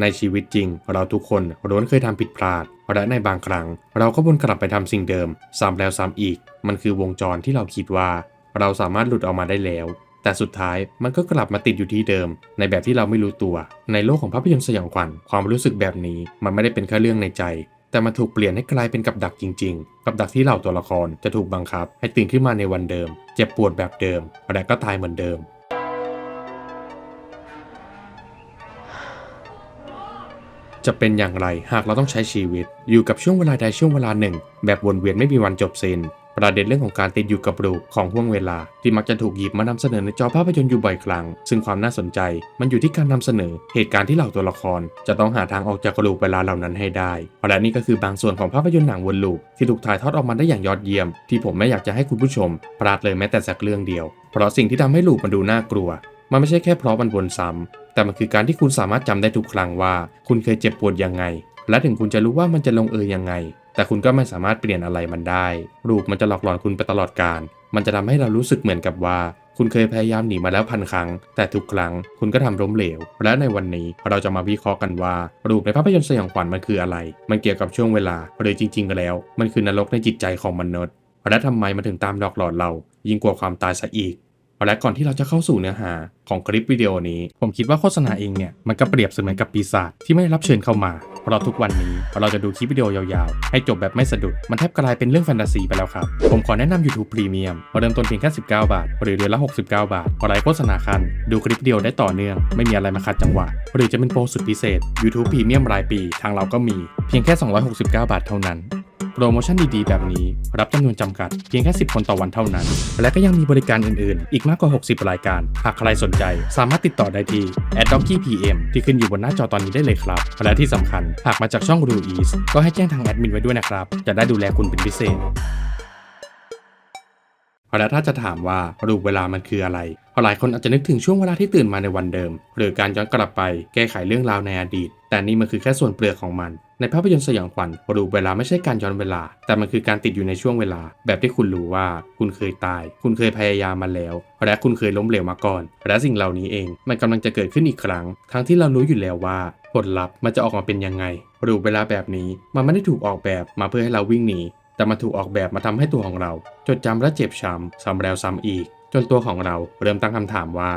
ในชีวิตจริง เราทุกคนล้วนเคยทำผิดพลาด และในบางครั้ง เราก็วนกลับไปทำสิ่งเดิม ซ้ำแล้วซ้ำอีก มันคือวงจรที่เราคิดว่า เราสามารถหลุดออกมาได้แล้ว แต่สุดท้ายมันก็กลับมาติดอยู่ที่เดิม ในแบบที่เราไม่รู้ตัว ในโลกของภาพยนตร์สยองขวัญความรู้สึกแบบนี้ มันไม่ได้เป็นแค่เรื่องในใจ แต่มันถูกเปลี่ยนให้กลายเป็นกับดักจริง ๆ กับดักที่เหล่าตัวละครจะถูกบังคับ ให้ตื่นขึ้นมาในวันเดิม เจ็บปวดแบบเดิมและก็ตายเหมือนเดิม จะเป็นอย่างไรหากเราต้องใช้ชีวิต อยู่กับช่วงเวลาใดช่วงเวลาหนึ่ง แบบวนเวียนไม่มีวันจบสิ้นประเด็นเรื่องของการติดอยู่กับรูปของห่วงเวลา ที่มักจะถูกหยิบมานำเสนอในจอภาพยนตร์อยู่บ่อยครั้ง ซึ่งความน่าสนใจ มันอยู่ที่การนำเสนอ เหตุการณ์ที่เหล่าตัวละคร จะต้องหาทางออกจากรูปเวลาเหล่านั้นให้ได้และนี่ก็คือบางส่วนของภาพยนตร์หนังวนลูปที่ถูกถ่ายทอดออกมาได้อย่างยอดเยี่ยม ที่ผมไม่อยากจะให้คุณผู้ชมพลาดเลยแม้แต่สักเรื่องเดียว เพราะสิ่งที่ทำให้ลูปมันดูน่ากลัว มันไม่ใช่แค่เพราะมันวนซ้ำ แต่มันคือการที่คุณสามารถจำได้ทุกครั้งว่า คุณเคยเจ็บปวดยังไง และถึงคุณจะรู้ว่ามันจะลงเอยยังไง แต่คุณก็ไม่สามารถเปลี่ยนอะไรมันได้ รูปมันจะหลอกหลอนคุณไปตลอดการ มันจะทำให้เรารู้สึกเหมือนกับว่า คุณเคยพยายามหนีมาแล้วพันครั้ง แต่ทุกครั้งคุณก็ทำล้มเหลว และในวันนี้เราจะมาวิเคราะห์กันว่า รูปในภาพยนตร์สยองขวัญมันคืออะไร มันเกี่ยวกับช่วงเวลาหรือจริง ๆ แล้ว มันคือนรกในจิตใจของมนุษย์และทำไมมันถึงตามหลอกหลอนเรา ยิ่งกว่าความตายซะอีก และก่อนที่เราจะเข้าสู่เนื้อหาของคลิปวิดีโอนี้ ผมคิดว่าโฆษณาเองเนี่ย มันก็เปรียบเสมือนกับปีศาจที่ไม่ได้รับเชิญเข้ามา เพราะทุกวันนี้เราจะดูคลิปวิดีโอยาวๆ ให้จบแบบไม่สะดุด มันแทบกลายเป็นเรื่องแฟนตาซีไปแล้วครับ ผมขอแนะนำ YouTube Premium เริ่มต้นเพียงแค่ 19 บาท หรือเดือนละ 69 บาทพอไลฟ์โฆษณาคัน ดูคลิปวิดีโอได้ต่อเนื่อง ไม่มีอะไรมาขัดจังหวะ หรือจะเป็นโปรสุดพิเศษ YouTube Premium รายปี ทางเราก็มีเพียงแค่ 269 บาทเท่านั้น โปรโมชั่นดีๆ แบบนี้ รับจำนวนจำกัดเพียงแค่ 10 คนต่อวันเท่านั้น และก็ยังมีบริการอื่นๆ อีกมากกว่า 60 รายการ หากใครสนใจ สามารถติดต่อได้ที่ a d d o c k y PM ที่ขึ้นอยู่บนหน้าจอตอนนี้ได้เลยครับ และที่สำคัญ หากมาจากช่อง r u e a s ก็ให้แจ้งทางแอดมินไว้ด้วยนะครับ จะได้ดูแลคุณเป็นพิเศษและถ้าจะถามว่ารูปเวลามันคืออะไรหลายคนอาจจะนึกถึงช่วงเวลาที่ตื่นมาในวันเดิม หรือการย้อนกลับไปแก้ไขเรื่องราวในอดีต แต่นี่มันคือแค่ส่วนเปลือกของมัน ในภาพยนตร์สยองขวัญรูปเวลาไม่ใช่การย้อนเวลา แต่มันคือการติดอยู่ในช่วงเวลา แบบที่คุณรู้ว่าคุณเคยตาย คุณเคยพยายามมาแล้ว และคุณเคยล้มเหลวมาก่อน และสิ่งเหล่านี้เอง มันกำลังจะเกิดขึ้นอีกครั้ง ทั้งที่เรารู้อยู่แล้วว่าผลลัพธ์มันจะออกมาเป็นยังไงรูปเวลาแบบนี้มันไม่ได้ถูกออกแบบมาเพื่อให้เราวิ่งหนีแต่มันถูกออกแบบมาทำให้ตัวของเรา จดจำและเจ็บช้ำซ้ำแล้วซ้ำอีก จนตัวของเราเริ่มตั้งคำถามว่า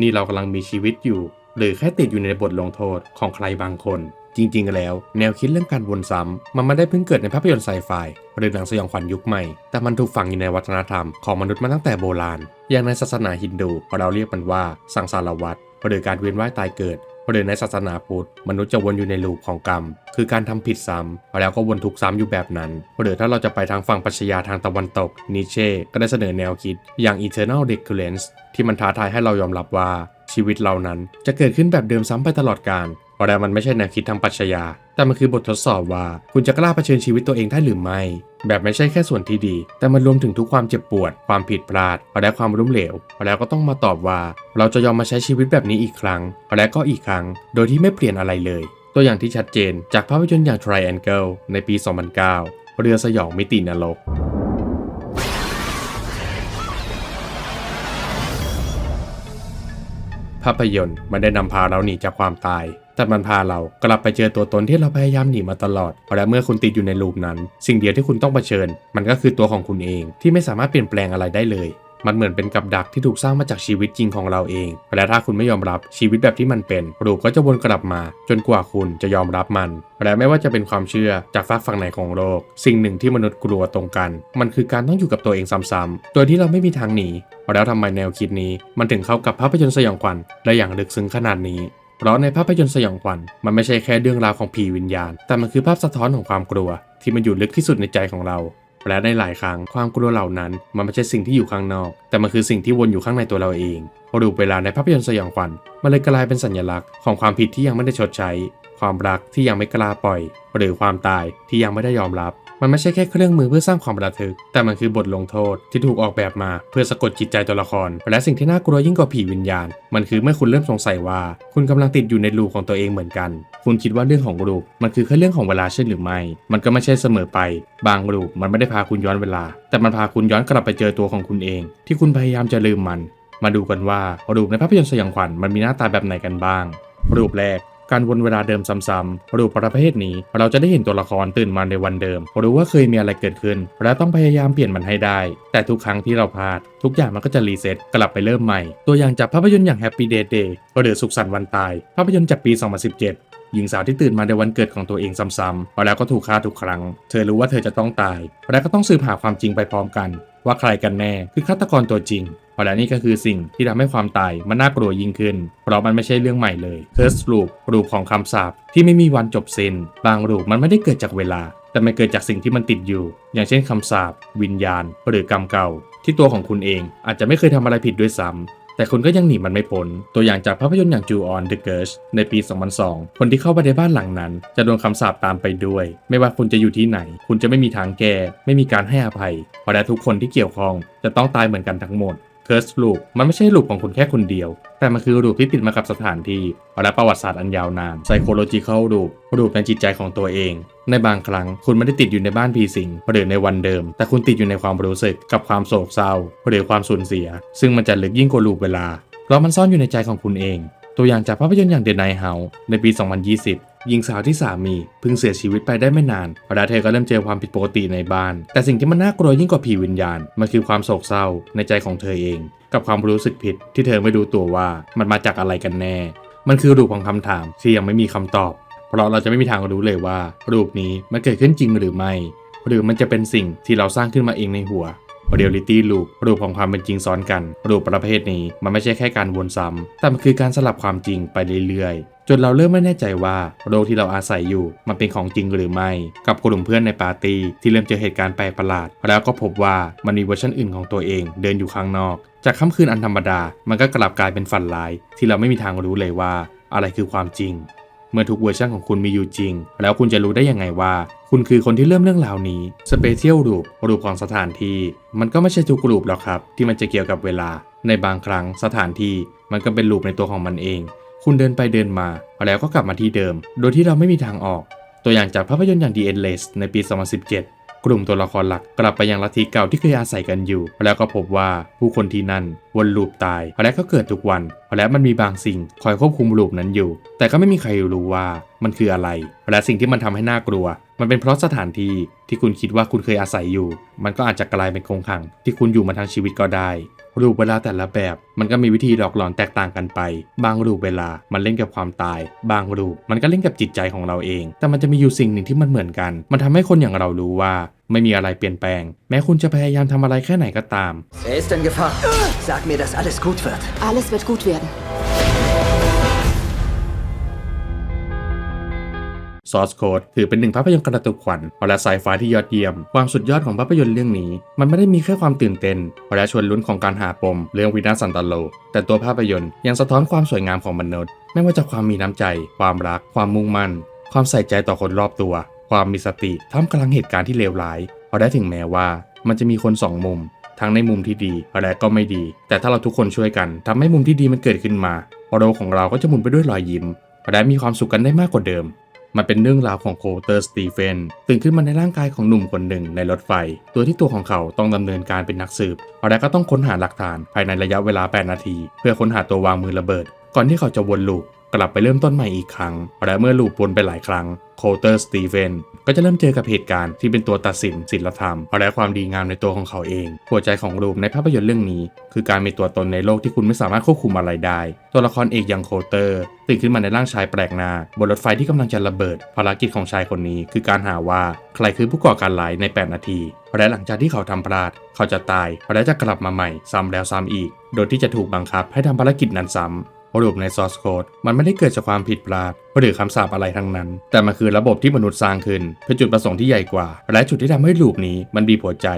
นี่เรากำลังมีชีวิตอยู่ หรือแค่ติดอยู่ในบทลงโทษของใครบางคน จริงๆ แล้ว แนวคิดเรื่องการวนซ้ำมันไม่ได้เพิ่งเกิดในภาพยนตร์ไซไฟหรือหนังสยองขวัญยุคใหม่ แต่มันถูกฝังอยู่ในวัฒนธรรมของมนุษย์มาตั้งแต่โบราณ อย่างในศาสนาฮินดูเราเรียกมันว่าสังสารวัฏหรือการเวียนว่ายตายเกิดหรือในศาสนาพุทธมนุษย์จะวนอยู่ในลูปของกรรม คือการทำผิดซ้ำแล้วก็วนทุกซ้ำอยู่แบบนั้น หรือถ้าเราจะไปทางฝั่งปัชญาทางตะวันตกนิเช่ก็ได้เสนอแนวคิดอย่าง eternal recurrence ที่มันท้าทายให้เรายอมรับว่าชีวิตเรานั้นจะเกิดขึ้นแบบเดิมซ้ำไปตลอดกาล เพราะแล้วมันไม่ใช่แนวคิดทางปรัชญา แต่มันคือบททดสอบว่า คุณจะกล้าเผชิญชีวิตตัวเองได้หรือไม่ แบบไม่ใช่แค่ส่วนที่ดี แต่มันรวมถึงทุกความเจ็บปวด ความผิดพลาดและความล้มเหลวแล้วก็ต้องมาตอบว่า เราจะยอมมาใช้ชีวิตแบบนี้อีกครั้งและก็อีกครั้ง โดยที่ไม่เปลี่ยนอะไรเลย ตัวอย่างที่ชัดเจนจากภาพยนตร์อย่าง Triangle ในปี 2009 เรือสยองมิตินรกภาพยนตร์มันได้นำพาเราหนีจากความตาย แต่มันพาเรากลับไปเจอตัวตนที่เราพยายามหนีมาตลอด และเมื่อคุณติดอยู่ในลูปนั้น สิ่งเดียวที่คุณต้องเผชิญ มันก็คือตัวของคุณเองที่ไม่สามารถเปลี่ยนแปลงอะไรได้เลย มันเหมือนเป็นกับดักที่ถูกสร้างมาจากชีวิตจริงของเราเอง และถ้าคุณไม่ยอมรับชีวิตแบบที่มันเป็นรูปก็จะวนกลับมา จนกว่าคุณจะยอมรับมัน และไม่ว่าจะเป็นความเชื่อจากฝากฝั่งไหนของโลก สิ่งหนึ่งที่มนุษย์กลัวตรงกัน มันคือการต้องอยู่กับตัวเองซ้ำๆโดยที่เราไม่มีทางหนีแล้วทำไมแนวคิดนี้ มันถึงเข้ากับภาพยนตร์สยองขวัญได้อย่างลึกซึ้งขนาดนี้ เพราะในภาพยนตร์สยองขวัญมันไม่ใช่แค่เรื่องราวของผีวิญญาณ แต่มันคือภาพสะท้อนของความกลัว ที่มันอยู่ลึกที่สุดในใจของเรา และในหลายครั้งความกลัวเหล่านั้น มันไม่ใช่สิ่งที่อยู่ข้างนอก แต่มันคือสิ่งที่วนอยู่ข้างในตัวเราเองรูปเวลาในภาพยนตร์สยองขวัญมันเลยกลายเป็นสัญลักษณ์ของความผิดที่ยังไม่ได้ชดใช้ ความรักที่ยังไม่กล้าปล่อย หรือความตายที่ยังไม่ได้ยอมรับ มันไม่ใช่แค่เครื่องมือเพื่อสร้างความระทึก แต่มันคือบทลงโทษที่ถูกออกแบบมาเพื่อสะกดจิตใจตัวละคร และสิ่งที่น่ากลัวยิ่งกว่าผีวิญญาณ มันคือเมื่อคุณเริ่มสงสัยว่า คุณกำลังติดอยู่ในลูปของตัวเองเหมือนกัน คุณคิดว่าเรื่องของลูปมันคือแค่เรื่องของเวลาใช่หรือไม่ มันก็ไม่ใช่เสมอไป บางลูปมันไม่ได้พาคุณย้อนเวลา แต่มันพาคุณย้อนกลับไปเจอตัวของคุณเอง ที่คุณพยายามจะลืมมัน มาดูกันว่ารูปในภาพยนตร์สยองขวัญมันมีหน้าตาแบบไหนกันบ้าง รูปแรก การวนเวลาเดิมซ้ำๆรูปประเภทนี้ เราจะได้เห็นตัวละครตื่นมาในวันเดิมรู้ว่าเคยมีอะไรเกิดขึ้น และต้องพยายามเปลี่ยนมันให้ได้ แต่ทุกครั้งที่เราพลาด ทุกอย่างมันก็จะรีเซ็ตกลับไปเริ่มใหม่ ตัวอย่างจากภาพยนตร์อย่าง Happy Day Day หรือสุขสันต์วันตาย ภาพยนตร์จากปี 2017หญิงสาวที่ตื่นมาในวันเกิดของตัวเองซ้ำๆแล้วก็ถูกฆ่าทุกครั้ง เธอรู้ว่าเธอจะต้องตาย และก็ต้องสืบหาความจริงไปพร้อมกัน ว่าใครกันแน่คือฆาตกรตัวจริง และนี่ก็คือสิ่งที่ทำให้ความตายมันน่ากลัวยิ่งขึ้น เพราะมันไม่ใช่เรื่องใหม่เลย Curse Loop รูปของคำสาปที่ไม่มีวันจบสิ้น บางรูปมันไม่ได้เกิดจากเวลา แต่มันเกิดจากสิ่งที่มันติดอยู่ อย่างเช่นคำสาปวิญญาณ หรือกรรมเก่า ที่ตัวของคุณเองอาจจะไม่เคยทำอะไรผิดด้วยซ้ำแต่คุณก็ยังหนีมันไม่พ้น ตัวอย่างจากภาพยนตร์อย่าง Ju on the Gurge ในปี 2002 คนที่เข้าไปในบ้านหลังนั้น จะโดนคำสาปตามไปด้วย ไม่ว่าคุณจะอยู่ที่ไหน คุณจะไม่มีทางแก้ ไม่มีการให้อภัยเพราะและทุกคนที่เกี่ยวข้องจะต้องตายเหมือนกันทั้งหมด Curse Loop มันไม่ใช่ลูปของคุณแค่คนเดียว แต่มันคือลูปที่ติดมากับสถานที่และประวัติศาสตร์อันยาวนาน Psychological Loop ลูปในจิตใจของตัวเอง ในบางครั้งคุณไม่ได้ติดอยู่ในบ้านผีสิงหรือในวันเดิม แต่คุณติดอยู่ในความรู้สึกกับความโศกเศร้าหรือความสูญเสีย ซึ่งมันจะลึกยิ่งกว่าลูปเวลาเพราะมันซ่อนอยู่ในใจของคุณเอง ตัวอย่างจากภาพยนตร์อย่าง The Night House ในปี 2020 หญิงสาวที่สามีเพิ่งเสียชีวิตไปได้ไม่นานและเธอก็เริ่มเจอความผิดปกติในบ้าน แต่สิ่งที่มันน่ากลัวยิ่งกว่าผีวิญญาณมันคือความโศกเศร้าในใจของเธอเอง กับความรู้สึกผิดที่เธอไม่รู้ตัวว่ามันมาจากอะไรกันแน่ มันคือรูปของคำถามที่ยังไม่มีคำตอบ เพราะเราจะไม่มีทางรู้เลยว่า รูปนี้มันเกิดขึ้นจริงหรือไม่ หรือมันจะเป็นสิ่งที่เราสร้างขึ้นมาเองในหัว Reality Loop รูปของความเป็นจริงซ้อนกัน รูปประเภทนี้มันไม่ใช่แค่การวนซ้ำแต่มันคือการสลับความจริงไปเรื่อย จนเราเริ่มไม่แน่ใจว่าโลกที่เราอาศัยอยู่มันเป็นของจริงหรือไม่ กับกลุ่มเพื่อนในปาร์ตี้ที่เริ่มเจอเหตุการณ์แปลกประหลาด แล้วก็พบว่ามันมีเวอร์ชันอื่นของตัวเองเดินอยู่ข้างนอก จากค่ำคืนอันธรรมดา มันก็กลับกลายเป็นฝันร้าย ที่เราไม่มีทางรู้เลยว่า อะไรคือความจริง เมื่อทุกเวอร์ชันของคุณมีอยู่จริง แล้วคุณจะรู้ได้ยังไงว่า คุณคือคนที่เริ่มเรื่องราวนี้ Special Loop รูปของสถานที่ มันก็ไม่ใช่ทุกรูปหรอกครับ ที่มันจะเกี่ยวกับเวลา ในบางครั้งสถานที่มันก็เป็นรูปในตัวของมันเอง คุณเดินไปเดินมา แล้วก็กลับมาที่เดิม โดยที่เราไม่มีทางออก ตัวอย่างจากภาพยนตร์อย่าง The Endless ในปี 2017 กลุ่มตัวละครหลักกลับไปยังลัทธิเก่าที่เคยอาศัยกันอยู่ แล้วก็พบว่าผู้คนที่นั่นวนลูปตาย และก็เกิดทุกวัน และมันมีบางสิ่งคอยควบคุมลูปนั้นอยู่ แต่ก็ไม่มีใครรู้ว่ามันคืออะไร และสิ่งที่มันทำให้น่ากลัว มันเป็นเพราะสถานที่ที่คุณคิดว่าคุณเคยอาศัยอยู่ มันก็อาจจะกลายเป็นคงขัง ที่คุณอยู่มาทั้งชีวิตก็ได้ รูปเวลาแต่ละแบบ มันก็มีวิธีหลอกหลอนแตกต่างกันไป บางรูปเวลามันเล่นกับความตาย บางรูปมันก็เล่นกับจิตใจของเราเอง แต่มันจะมีอยู่สิ่งหนึ่งที่มันเหมือนกัน มันทำให้คนอย่างเรารู้ว่าไม่มีอะไรเปลี่ยนแปลง แม้คุณจะพยายามทำอะไรแค่ไหนก็ตาม Er ist in Gefahr. Sag mir, dass alles gut wird. Alles wird gut werden. Source Code ถือเป็นหนึ่งภาพยนตร์กระตุกขวัญและไซไฟที่ยอดเยี่ยม ความสุดยอดของภาพยนตร์เรื่องนี้ มันไม่ได้มีแค่ความตื่นเต้นและชวนลุ้นของการหาปมเรื่องวินาสันตโล แต่ตัวภาพยนตร์ยังสะท้อนความสวยงามของมนุษย์ ไม่ว่าจะความมีน้ำใจ ความรัก ความมุ่งมั่น ความใส่ใจต่อคนรอบตัว ความมีสติท่ามกลางเหตุการณ์ที่เลวร้ายเพราะได้ถึงแม้ว่า มันจะมีคนสองมุม ทั้งในมุมที่ดีและก็ไม่ดี แต่ถ้าเราทุกคนช่วยกันทำให้มุมที่ดีมันเกิดขึ้นมาโลกของเราก็จะหมุนไปด้วยรอยยิ้มและมีความสุขกันได้มากกว่าเดิม มันเป็นเรื่องราวของโคเตอร์สตีเฟนตื่นขึ้นมาในร่างกายของหนุ่มคนหนึ่งในรถไฟ ตัวที่ตัวของเขาต้องดำเนินการเป็นนักสืบและก็ต้องค้นหาหลักฐานภายในระยะเวลา 8 นาที เพื่อค้นหาตัววางมือระเบิด ก่อนที่เขาจะวนลูป กลับไปเริ่มต้นใหม่อีกครั้ง และเมื่อลูปวนไปหลายครั้งโคเตอร์สตีเฟนก็จะเริ่มเจอกับเหตุการณ์ที่เป็นตัวตัดสินศีลธรรม และความดีงามในตัวของเขาเอง หัวใจของลูปในภาพยนตร์เรื่องนี้ คือการมีตัวตนในโลกที่คุณไม่สามารถควบคุมอะไรได้ ตัวละครเอกอย่างโคเตอร์ตื่นขึ้นมาในร่างชายแปลกหน้าบนรถไฟที่กำลังจะระเบิด ภารกิจของชายคนนี้คือการหาว่าใครคือผู้ก่อการร้ายใน 8 นาที และหลังจากที่เขาทำพลาด เขาจะตายและจะกลับมาใหม่ซ้ำแล้วซ้ำอีก โดยที่จะถูกบังคับให้ทำภารกิจนั้นซ้ำ รูปใน source code มันไม่ได้เกิดจากความผิดพลาด หรือคำสาปอะไรทั้งนั้น แต่มันคือระบบที่มนุษย์สร้างขึ้น เพื่อจุดประสงค์ที่ใหญ่กว่า และจุดที่ทำให้รูปนี้มันบีบหัวใจ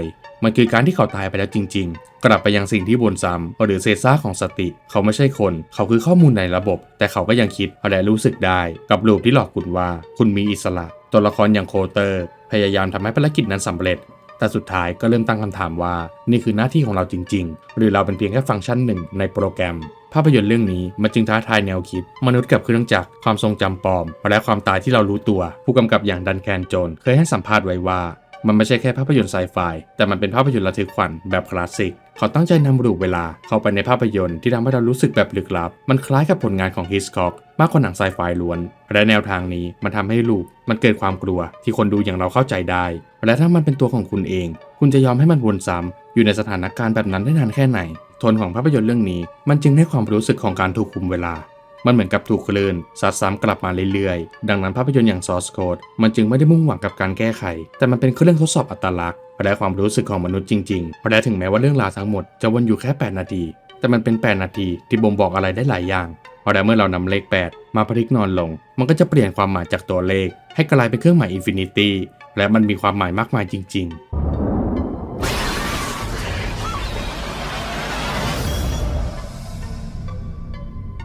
มันคือการที่เขาตายไปแล้วจริง ๆ กลับไปยังสิ่งที่วนซ้ำหรือเศษซากของสติ เขาไม่ใช่คน เขาคือข้อมูลในระบบ แต่เขาก็ยังคิดและรู้สึกได้ กับรูปที่หลอกคุณว่า คุณมีอิสระ ตัวละครอย่างโคเตอร์ พยายามทำให้ภารกิจนั้นสำเร็จแต่สุดท้ายก็เริ่มตั้งคำถามว่า นี่คือหน้าที่ของเราจริง ๆ หรือเราเป็นเพียงแค่ฟังก์ชันหนึ่งในโปรแกรม ภาพยนตร์เรื่องนี้มันจึงท้าทายแนวคิด มนุษย์กับเครื่องจักรความทรงจำปลอม และความตายที่เรารู้ตัว ผู้กำกับอย่างดันแคนโจนเคยให้สัมภาษณ์ไว้ว่ามันไม่ใช่แค่ภาพยนตร์ไซไฟแต่มันเป็นภาพยนตร์ระทึกขวัญแบบคลาสสิก เขาตั้งใจนำรูปเวลาเข้าไปในภาพยนตร์ที่ทำให้เรารู้สึกแบบลึกลับ มันคล้ายกับผลงานของฮิสคอกมากกว่าหนังไซไฟล้วน และแนวทางนี้มันทำให้ลูกมันเกิดความกลัว ที่คนดูอย่างเราเข้าใจได้ และถ้ามันเป็นตัวของคุณเอง คุณจะยอมให้มันวนซ้ำอยู่ในสถานการณ์แบบนั้นได้นานแค่ไหน ทนของภาพยนตร์เรื่องนี้ มันจึงให้ความรู้สึกของการถูกคุมเวลา มันเหมือนกับถูกคลื่นซัดซ้ำกลับมาเรื่อยๆ ดังนั้นภาพยนตร์อย่าง Source Code มันจึงไม่ได้มุ่งหวังกับการแก้ไข แต่มันเป็นเครื่องทดสอบอัตลักษณ์และความรู้สึกของมนุษย์จริงๆและถึงแม้ว่าเรื่องราวทั้งหมดจะวนอยู่แค่ 8 นาที แต่มันเป็น 8 นาทีที่บ่งบอกอะไรได้หลายอย่างและเมื่อเรานำเลข 8 มาพลิกนอนลง มันก็จะเปลี่ยนความหมายจากตัวเลข ให้กลายเป็นเครื่องหมายอินฟินิตี้และมันมีความหมายมากมายจริง ๆ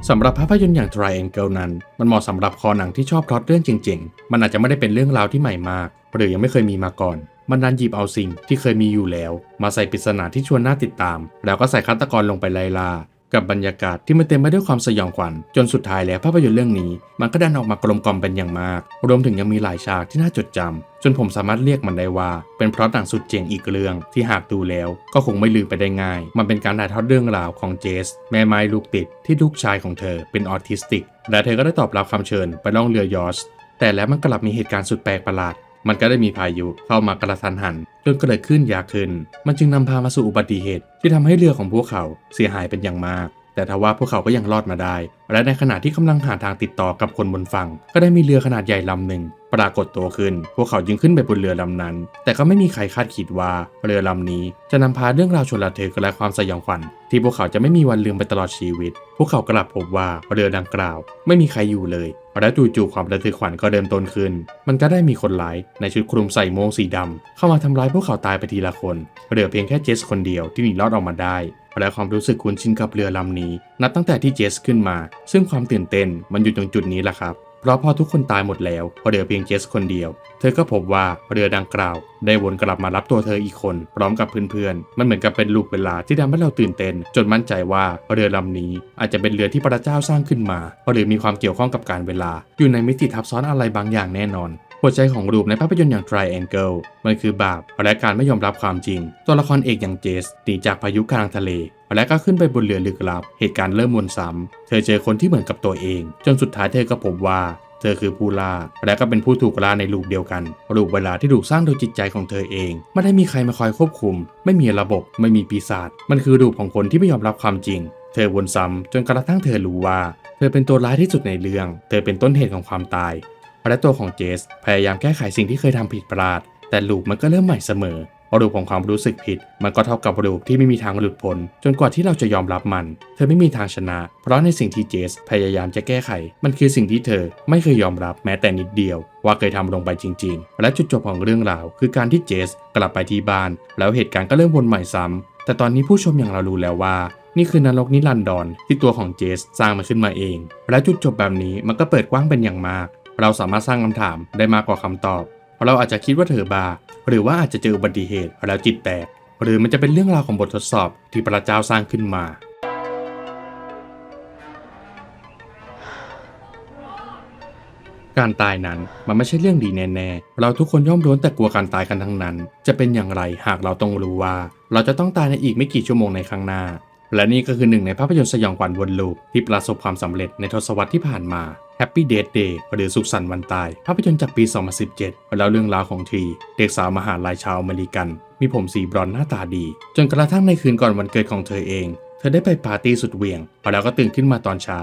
สำหรับภาพยนตร์อย่าง Triangle นั้น มันเหมาะสำหรับคอหนังที่ชอบพล็อตเรื่องจริง ๆ มันอาจจะไม่ได้เป็นเรื่องราวที่ใหม่มาก หรือยังไม่เคยมีมาก่อน มันดันหยิบเอาสิ่งที่เคยมีอยู่แล้ว มาใส่ปริศนาที่ชวนน่าติดตาม แล้วก็ใส่ฆาตกรลงไปไล่ล่ากับบรรยากาศที่มันเต็มไปด้วยความสยองขวัญ จนสุดท้ายแล้วภาพยนตร์เรื่องนี้ มันก็ดันออกมากลมกล่อมเป็นอย่างมาก รวมถึงยังมีหลายฉากที่น่าจดจำ จนผมสามารถเรียกมันได้ว่า เป็นเพราะหนังสุดเจ๋งอีกเรื่อง ที่หากดูแล้วก็คงไม่ลืมไปได้ง่าย มันเป็นการถ่ายทอดเรื่องราวของเจส แม่ไม้ลูกติดที่ลูกชายของเธอเป็นออทิสติก และเธอก็ได้ตอบรับคำเชิญไปล่องเรือยอชต์แต่แล้วมันกลับมีเหตุการณ์สุดแปลกประหลาด มันก็ได้มีพายุเข้ามากระทันหันจนเกิดขึ้นยากขึ้น มันจึงนำพามาสู่อุบัติเหตุที่ทำให้เรือของพวกเขาเสียหายเป็นอย่างมาก แต่ทว่าพวกเขาก็ยังรอดมาได้ และในขณะที่กำลังหาทางติดต่อกับคนบนฝั่ง ก็ได้มีเรือขนาดใหญ่ลำหนึ่งปรากฏตัวขึ้น พวกเขาจึงขึ้นไปบนเรือลำนั้น แต่ก็ไม่มีใครคาดคิดว่าเรือลำนี้จะนำพาเรื่องราวชนละเทึกและความสยองขวัญที่พวกเขาจะไม่มีวันลืมไปตลอดชีวิต พวกเขากลับพบว่าเรือดังกล่าว ไม่มีใครอยู่เลย และจู่ๆความระทึกขวัญก็เริ่มต้นขึ้น มันก็ได้มีคนร้ายในชุดคลุมใส่โมงสีดำเข้ามาทำร้ายพวกเขาตายไปทีละคน เหลือเพียงแค่เจสคนเดียวที่หนีรอดออกมาได้ และความรู้สึกคุ้นชินกับเรือลำนี้ นับตั้งแต่ที่เจสขึ้นมา ซึ่งความตื่นเต้นมันอยู่ตรงจุดนี้แหละครับ เพราะพอทุกคนตายหมดแล้วเหลือเพียงเจสคนเดียว เธอก็พบว่าเรือดังกล่าว ได้วนกลับมารับตัวเธออีกคน พร้อมกับเพื่อนๆ มันเหมือนกับเป็นลูกเวลาที่ทำให้เราตื่นเต้น จนมั่นใจว่าเรือลำนี้อาจจะเป็นเรือที่พระเจ้าสร้างขึ้นมาหรือมีความเกี่ยวข้องกับการเวลา อยู่ในมิติทับซ้อนอะไรบางอย่างแน่นอน หัวใจของรูปในภาพยนตร์อย่าง Triangle มันคือบาปและการไม่ยอมรับความจริง ตัวละครเอกอย่างเจสหนีจากพายุกลางทะเล และก็ขึ้นไปบนเรือลึกลับ เหตุการณ์เริ่มวนซ้ำ เธอเจอคนที่เหมือนกับตัวเอง จนสุดท้ายเธอก็พบว่าเธอคือผู้ล่า และก็เป็นผู้ถูกล่าในลูกเดียวกัน รูปเวลาที่ถูกสร้างโดยจิตใจของเธอเอง ไม่ได้มีใครมาคอยควบคุม ไม่มีระบบ ไม่มีปีศาจ มันคือรูปของคนที่ไม่ยอมรับความจริง เธอวนซ้ำจนกระทั่งเธอรู้ว่า เธอเป็นตัวร้ายที่สุดในเรื่อง เธอเป็นต้นเหตุของความตาย และตัวของเจสพยายามแก้ไขสิ่งที่เคยทำผิดพลาด แต่ลูกมันก็เริ่มใหม่เสมอรูปของความรู้สึกผิด มันก็เท่ากับรูปที่ไม่มีทางหลุดพ้นจนกว่าที่เราจะยอมรับมัน เธอไม่มีทางชนะ เพราะในสิ่งที่เจสพยายามจะแก้ไข มันคือสิ่งที่เธอไม่เคยยอมรับแม้แต่นิดเดียว ว่าเคยทำลงไปจริง ๆ และจุดจบของเรื่องราว คือการที่เจสกลับไปที่บ้าน แล้วเหตุการณ์ก็เริ่มวนใหม่ซ้ำแต่ตอนนี้ผู้ชมอย่างเรารู้แล้วว่านี่คือนรกนิรันดรที่ตัวของเจสสร้างมันขึ้นมาเอง และจุดจบแบบนี้มันก็เปิดกว้างเป็นอย่างมาก เราสามารถสร้างคำถามได้มากกว่าคำตอบ เราอาจจะคิดว่าเธอบา หรือว่าอาจจะเจออุบัติเหตุแล้วจิตแตก หรือมันจะเป็นเรื่องราวของบททดสอบที่พระเจ้าสร้างขึ้นมา การตายนั้นมันไม่ใช่เรื่องดีแน่ๆ เราทุกคนย่อมล้วนแต่กลัวการตายกันทั้งนั้น จะเป็นอย่างไรหากเราต้องรู้ว่า เราจะต้องตายในอีกไม่กี่ชั่วโมงในข้างหน้า และนี่ก็คือหนึ่งในภาพยนตร์สยองขวัญวนลูปที่ประสบความสำเร็จในทศวรรษที่ผ่านมา Happy Death Day หรือสุขสันต์วันตาย ภาพยนตร์จากปี 2017 แล้วเรื่องราวของที เด็กสาวมหาลัยชาวอเมริกัน มีผมสีบรอนซ์หน้าตาดี จนกระทั่งในคืนก่อนวันเกิดของเธอเอง เธอได้ไปปาร์ตี้สุดเหวี่ยงแล้วก็ตื่นขึ้นมาตอนเช้า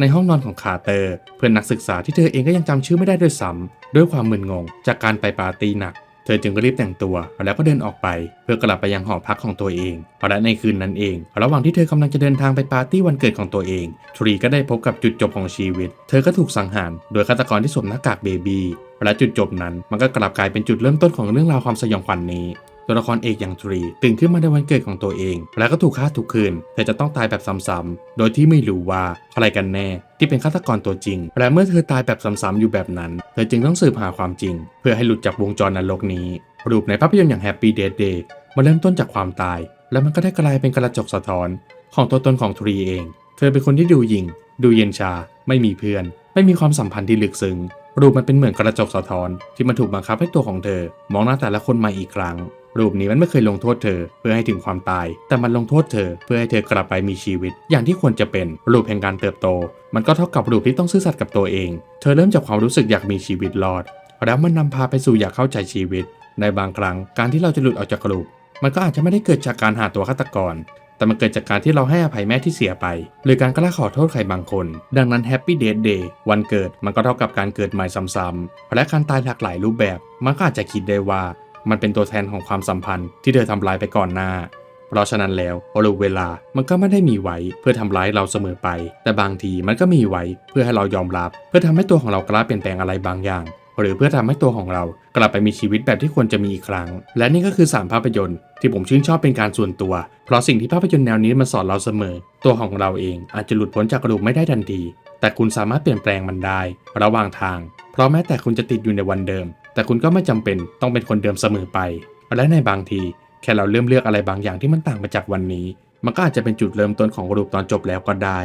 ในห้องนอนของคาเตอร์ เพื่อนนักศึกษาที่เธอเองก็ยังจำชื่อไม่ได้ด้วยซ้ำด้วยความมึนงง จากการไปปาร์ตี้หนัก เธอจึงรีบแต่งตัว แล้วก็เดินออกไป เพื่อกลับไปยังหอพักของตัวเองและในคืนนั้นเอง ระหว่างที่เธอกำลังจะเดินทางไปปาร์ตี้วันเกิดของตัวเอง ทรีก็ได้พบกับจุดจบของชีวิต เธอก็ถูกสังหาร โดยฆาตกรที่สวมหน้ากากเบบีและจุดจบนั้นมันก็กลับกลายเป็นจุดเริ่มต้นของเรื่องราวความสยองขวัญนนี้ ตัวละครเอกอย่างทรีตื่นขึ้นมาในวันเกิดของตัวเอง แล้วก็ถูกฆ่าทุกคืน เธอจะต้องตายแบบซ้ำๆ โดยที่ไม่รู้ว่าใครกันแน่ที่เป็นฆาตกรตัวจริง และเมื่อเธอตายแบบซ้ำๆอยู่แบบนั้น เธอจึงต้องสืบหาความจริง เพื่อให้หลุดจากวงจรนรกนี้ รูปในภาพยนตร์อย่าง Happy Death Day มาเริ่มต้นจากความตาย แล้วมันก็ได้กลายเป็นกระจกสะท้อน ของตัวตนของทรีเอง เธอเป็นคนที่ดูหยิ่ง ดูเย็นชา ไม่มีเพื่อน ไม่มีความสัมพันธ์ที่ลึกซึ้งรูปมันเป็นเหมือนกระจกสะท้อน ที่มันถูกบังคับให้ตัวของเธอ มองหน้าแต่ละคนใหม่อีกครั้ง รูปนี้มันไม่เคยลงโทษเธอเพื่อให้ถึงความตาย แต่มันลงโทษเธอเพื่อให้เธอกลับไปมีชีวิต อย่างที่ควรจะเป็นรูปแห่งการเติบโต มันก็เท่ากับรูปที่ต้องซื่อสัตย์กับตัวเอง เธอเริ่มจากความรู้สึกอยากมีชีวิตรอด แล้วมันนำพาไปสู่อยากเข้าใจชีวิต ในบางครั้งการที่เราจะหลุดออกจากรูปมันก็อาจจะไม่ได้เกิดจากการหาตัวฆาตกร แต่มันเกิดจากการที่เราให้อภัยแม่ที่เสียไป หรือการกล้าขอโทษใครบางคน ดังนั้น Happy Death Day วันเกิดมันก็เท่ากับการเกิดใหม่ซ้ำๆและการตายหลากหลายรูปแบบ มันก็อาจจะคิดได้ว่า มันเป็นตัวแทนของความสัมพันธ์ที่เธอทำลายไปก่อนหน้า เพราะฉะนั้นแล้วรูเวลามันก็ไม่ได้มีไว้เพื่อทำร้ายเราเสมอไป แต่บางทีมันก็มีไว้เพื่อให้เรายอมรับ เพื่อทำให้ตัวของเรากล้าเปลี่ยนแปลงอะไรบางอย่างหรือเพื่อทำให้ตัวของเรากลับไปมีชีวิตแบบที่ควรจะมีอีกครั้ง และนี่ก็คือ 3 ภาพยนตร์ที่ผมชื่นชอบเป็นการส่วนตัว เพราะสิ่งที่ภาพยนตร์แนวนี้มันสอนเราเสมอ ตัวของเราเองอาจจะหลุดพ้นจากรูปไม่ได้ทันที แต่คุณสามารถเปลี่ยนแปลงมันได้ ระหว่างทาง เพราะแม้แต่คุณจะติดอยู่ในวันเดิม แต่คุณก็ไม่จำเป็นต้องเป็นคนเดิมเสมอไป และในบางที แค่เราเริ่มเลือกอะไรบางอย่างที่มันต่างไปจากวันนี้ มันก็อาจจะเป็นจุดเริ่มต้นของรูปตอนจบแล้วก็ได้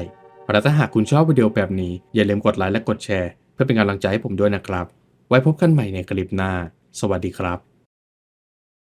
และถ้าหากคุณชอบวิดีโอแบบนี้ อย่าลืมกดไลค์และกดแชร์ เพื่อเป็นกำลังใจให้ผมด้วยนะครับ ไว้พบกันใหม่ในคลิปหน้า สวัสดีครับ